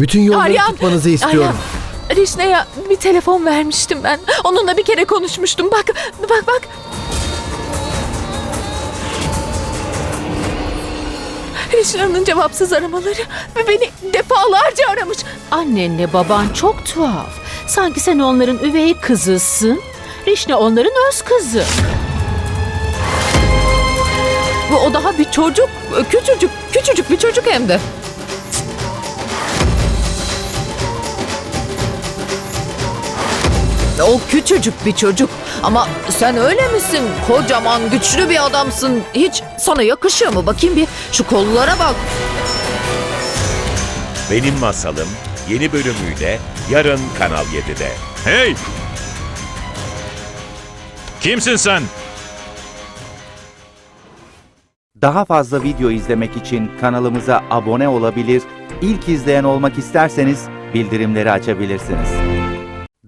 Bütün yolları Aryan, tutmanızı istiyorum. Aryan, Rişna'ya bir telefon vermiştim ben. Onunla bir kere konuşmuştum. Bak, bak, bak. Rişna'nın cevapsız aramaları ve beni defalarca aramış. Annenle baban çok tuhaf. Sanki sen onların üvey kızısın. Rişne onların öz kızı. Ve o daha bir çocuk. Küçücük, küçücük bir çocuk hem de. O küçücük bir çocuk. Ama sen öyle misin? Kocaman, güçlü bir adamsın. Hiç sana yakışıyor mu? Bakayım bir şu kollara bak. Benim Masalım yeni bölümüyle yarın Kanal 7'de. Hey! Kimsin sen? Daha fazla video izlemek için kanalımıza abone olabilir, ilk izleyen olmak isterseniz bildirimleri açabilirsiniz.